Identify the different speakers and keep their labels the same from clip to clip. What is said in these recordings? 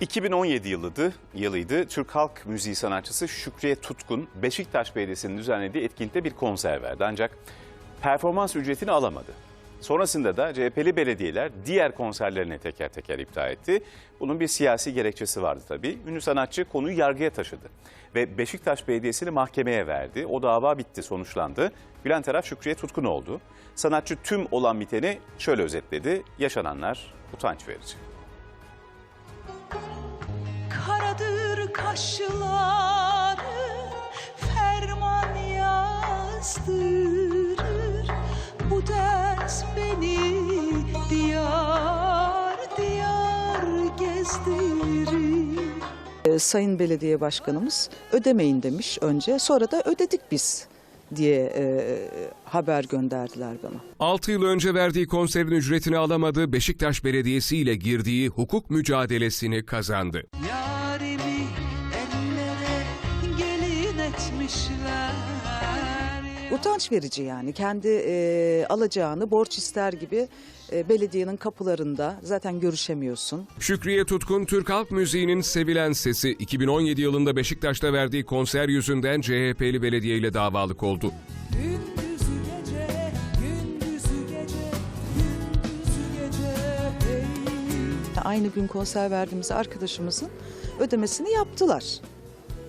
Speaker 1: 2017 yılıydı, yılıydı. Türk halk müziği sanatçısı Şükriye Tutkun, Beşiktaş Belediyesi'nin düzenlediği etkinlikte bir konser verdi. Ancak performans ücretini alamadı. Sonrasında da CHP'li belediyeler diğer konserlerini teker teker iptal etti. Bunun bir siyasi gerekçesi vardı tabii. Ünlü sanatçı konuyu yargıya taşıdı ve Beşiktaş Belediyesi'ni mahkemeye verdi. O dava bitti, sonuçlandı. Gülen taraf Şükriye Tutkun oldu. Sanatçı tüm olan biteni şöyle özetledi. Yaşananlar utanç verici.
Speaker 2: Kaşları ferman yazdırır Bu dert beni diyar diyar gezdirir
Speaker 3: Ee, Sayın Belediye Başkanımız ödemeyin demiş önce. Sonra da ödedik biz diye e, haber gönderdiler bana.
Speaker 4: 6 yıl önce verdiği konserin ücretini alamadığı Beşiktaş Belediyesi ile girdiği hukuk mücadelesini kazandı.
Speaker 2: Yarimi etmişler
Speaker 3: Utanç verici yani kendi e, alacağını borç ister gibi e, belediyenin kapılarında zaten görüşemiyorsun.
Speaker 4: Şükriye Tutkun, Türk halk müziğinin sevilen sesi 2017 yılında Beşiktaş'ta verdiği konser yüzünden CHP'li belediye ile davalık oldu.
Speaker 2: Gündüzü gece, gündüzü gece, gündüzü gece ey.
Speaker 3: Aynı gün konser verdiğimiz arkadaşımızın ödemesini yaptılar.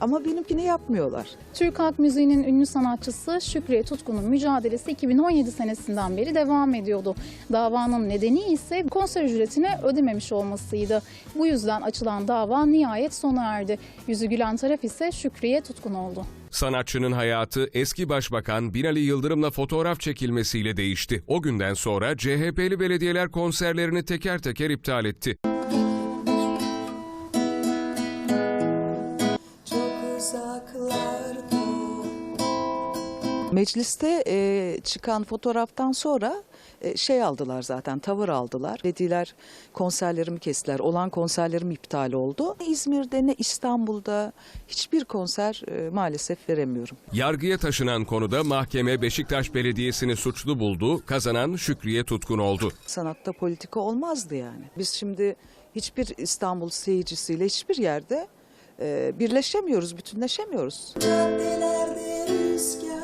Speaker 3: Ama benimkini yapmıyorlar.
Speaker 5: Türk halk müziğinin ünlü sanatçısı Şükriye Tutkun'un mücadelesi 2017 senesinden beri devam ediyordu. Davanın nedeni ise konser ücretini ödememiş olmasıydı. Bu yüzden açılan dava nihayet sona erdi. Yüzü gülen taraf ise Şükriye Tutkun oldu.
Speaker 4: Sanatçının hayatı eski başbakan Binali Yıldırım'la fotoğraf çekilmesiyle değişti. O günden sonra CHP'li belediyeler konserlerini teker teker iptal etti.
Speaker 3: Mecliste e, çıkan fotoğraftan sonra e, şey aldılar zaten tavır aldılar. Dediler konserlerimi kestiler. Olan konserlerim iptal oldu. Ne İzmir'de ne İstanbul'da hiçbir konser e, maalesef veremiyorum.
Speaker 4: Yargıya taşınan konuda mahkeme Beşiktaş Belediyesi'ni suçlu buldu, kazanan Şükriye Tutkun oldu.
Speaker 3: Sanatta politika olmazdı yani. Biz şimdi hiçbir İstanbul seyircisiyle hiçbir yerde e, birleşemiyoruz, bütünleşemiyoruz.
Speaker 2: Caddelerde rüzgar